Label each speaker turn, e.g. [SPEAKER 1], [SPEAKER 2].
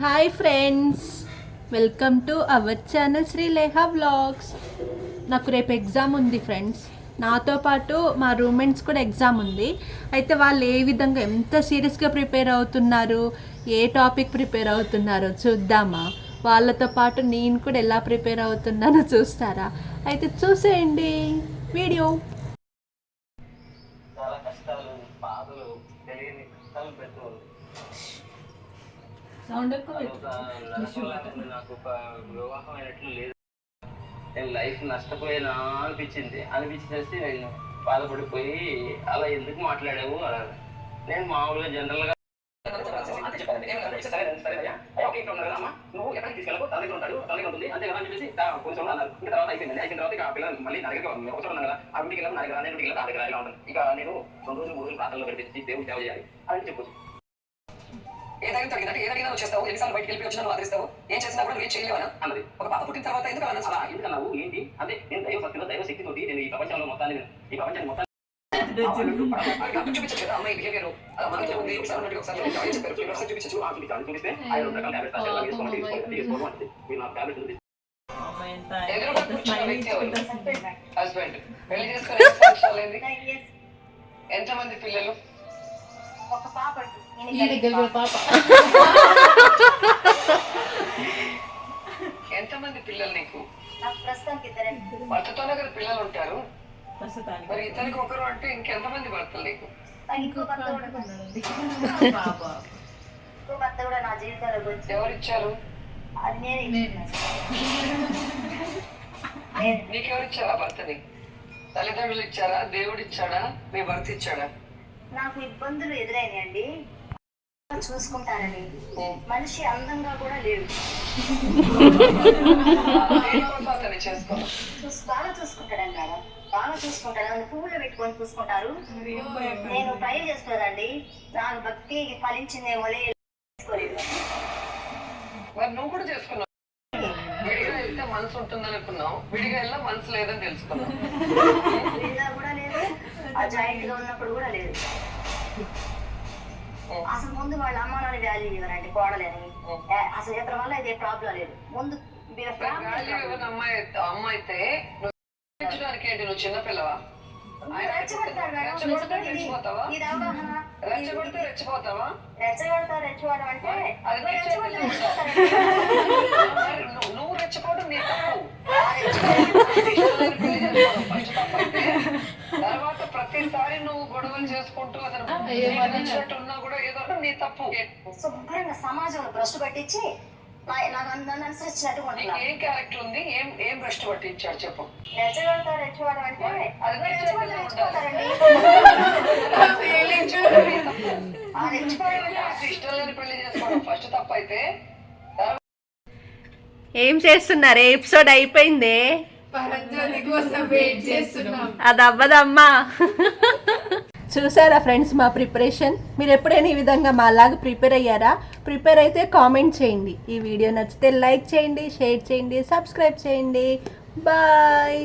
[SPEAKER 1] hi friends welcome to our channel Sri Leha blogs నాకు రేపు exam ఉంది ఫ్రెండ్స్ నాతో పాటు మా రూమ్మేట్స్ కూడా ఎగ్జామ్ ఉంది అయితే వాళ్ళు ఏ విధంగా ఎంత సీరియస్గా ప్రిపేర్ అవుతున్నారు ఏ టాపిక్ ప్రిపేర్ అవుతున్నారో చూద్దామా వాళ్ళతో పాటు నేను కూడా ఎలా ప్రిపేర్ అవుతున్నానో చూస్తారా అయితే చూసేయండి వీడియో చాలా కష్టాలు బాధలు తెలియని కష్టాలు సౌండ్ నాకు ఒక వివాహం అయినట్లు లేదు నేను లైఫ్ నష్టపోయానా అనిపించింది అనిపించేసి నేను బాధపడిపోయి అలా ఎందుకు మాట్లాడావు అన్నాను నేను మామూలుగా జనరల్గా నువ్వు ఎక్కడికి తీసుకెళ్ళకు తన దగ్గర ఉంటాడు తన ఉంటుంది అంతే కదా అని చెప్పేసి కొంచెం అన్నారు తర్వాత అయిపోయింది అయిన తర్వాత ఇక పిల్లలు మళ్ళీ నా ఒక అవసరం ఉన్నాను కదా ఆ ఇంటికి వెళ్ళాలి నా దగ్గర నా దగ్గర ఇక నేను రెండు రోజులు
[SPEAKER 2] మూడు రోజులు ప్రాంతంలో గడిపించి దేవుడు సేవ చేయాలి అని చెప్పొచ్చు ఏదైనా జరిగిందంటే ఏదైనా వచ్చేస్తావు ఎన్నిసార్లు బయటికి వెళ్ళి వచ్చినా ఆదరిస్తావు ఏం చేసినా కూడా నువ్వేం చేయలేవనా అన్నది ఒక పాప పుట్టిన తర్వాత ఎందుకు అలా అలా ఎందుకన్నావు ఏంటి అంటే నేను దైవ భక్తిలో దైవ శక్తి తోటి నేను ఈ ప్రపంచంలో మొత్తాన్ని ఈ ప్రపంచాన్ని మొత్తాన్ని చూపిస్తే హస్బెండ్ పెళ్లి ఎంతమంది పిల్లలు పాప దగ్గర పాప
[SPEAKER 3] ఎంతమంది పిల్లలు నీకు ప్రస్తుతానికి ఇద్దరండి పిల్లలు ఉంటారు మరి ఇతనికి ఒకరు అంటే ఇంకెంతమంది భర్తలు నీకు
[SPEAKER 4] ఇంకో భర్త భర్త నా ఎవరిచ్చారు అది
[SPEAKER 3] నీకెవరిచ్చారా భర్తని తల్లిదండ్రులు ఇచ్చారా దేవుడు ఇచ్చాడా మీ భర్త ఇచ్చాడా
[SPEAKER 4] నాకు ఇబ్బందులు ఎదురైనాయండి చూసుకుంటానని మనిషి అందంగా కూడా లేదు బాగా చూసుకుంటాడం మేడం బాగా చూసుకుంటాడు పువ్వులు పెట్టుకొని చూసుకుంటారు నేను ట్రై చేసుకోదండి నాకు భక్తి ఫలించిందేమో లేదు
[SPEAKER 3] మరి నువ్వు కూడా చేసుకున్నావు విడిగా వెళ్తే మనసు ఉంటుందనుకున్నావు విడిగా వెళ్ళినా మనసు లేదని తెలుసుకున్నావు
[SPEAKER 4] జాయింట్ గా ఉన్నప్పుడు కూడా లేదు అసలు ముందు వాళ్ళ అమ్మ నాన్న వాల్యూ ఇవ్వరండి కోడలేని అసలు ఇతర వల్ల ఇదే ప్రాబ్లం లేదు ముందు
[SPEAKER 3] అమ్మాయి అయితే అంటే నువ్వు రెచ్చిపోవడం నీ తప్పు కూడా ఏదో తప్పు
[SPEAKER 4] శుభ్రంగా సమాజంలో భ్రష్టు పట్టించి ఏం
[SPEAKER 3] ఉంది ఏం ఏం చెప్పు పెళ్లి ఫస్ట్ తప్పైతే
[SPEAKER 1] ఏం చేస్తున్నారు ఎపిసోడ్ అయిపోయింది అది అవ్వదమ్మా చూసారా ఫ్రెండ్స్ మా ప్రిపరేషన్ మీరు ఎప్పుడైనా ఈ విధంగా మాలాగా ప్రిపేర్ అయ్యారా ప్రిపేర్ అయితే కామెంట్ చేయండి ఈ వీడియో నచ్చితే లైక్ చేయండి షేర్ చేయండి సబ్స్క్రైబ్ చేయండి బాయ్